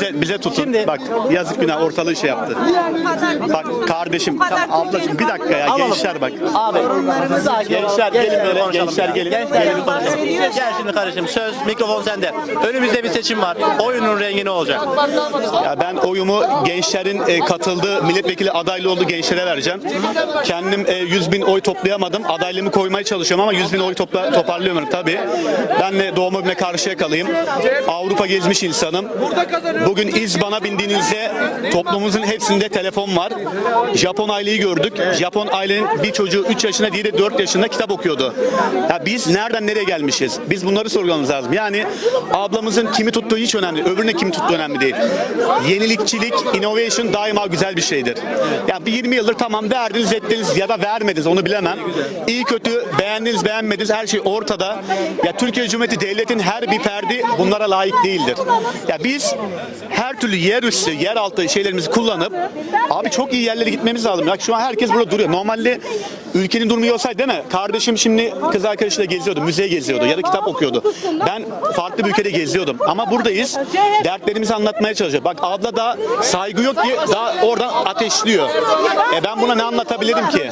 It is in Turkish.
Bize, bize tutun. Şimdi- Bak yazık günah ortalığı şey yaptı. Bak kardeşim, ablacığım bir dakika ya Alalım. gençler bak. Abi sakin. Gençler, gelin böyle, konuşalım gençler ya. gelin. Gençler Gelin gelin konuşalım. Gel şimdi kardeşim söz mikrofon sende. Önümüzde bir seçim var. Oyunun rengi ne olacak? Ya ben oyumu gençlerin e, katıldığı milletvekili adaylı olduğu gençlere vereceğim. Kendim e, 100 bin oy toplayamadım. Adaylığımı koymaya çalışıyorum ama 100 bin oy topla, toparlıyorum tabii. Ben de doğma büyüme karşıya kalayım. Avrupa gezmiş insanım. Bugün İzban'a bindiğinizde toplumumuzun hepsinde telefon var. Japon aileyi gördük. Japon ailenin bir çocuğu 3 yaşında, diğeri 4 yaşında kitap okuyordu. Ya biz nereden nereye gelmişiz? Biz bunları sorgulamamız lazım. Yani ablamızın kimi tuttuğu hiç önemli. Öbürüne kimi tuttuğu önemli değil. Yenilikçilik, innovation daima güzel bir şeydir. Ya bir 20 yıldır tamam verdiniz ettiniz ya da vermediniz onu bilemem. İyi kötü beğendiniz beğenmediniz her şey ortada. Ya Türkiye Cumhuriyeti devletin her bir ferdi bunlara layık değildir. Ya biz her türlü yer üstü, yer altı şeylerimizi kullanıp abi çok iyi yerlere gitmemiz lazım. Bak şu an herkes burada duruyor. Normalde ülkenin durumu iyi olsaydı değil mi? Kardeşim şimdi kız arkadaşıyla geziyordu, müzeye geziyordu ya da kitap okuyordu. Ben farklı bir ülkede geziyordum. Ama buradayız. Dertlerimizi anlatmaya çalışıyor. Bak abla da saygı yok ki daha oradan ateşliyor. E ben buna ne anlatabilirim ki?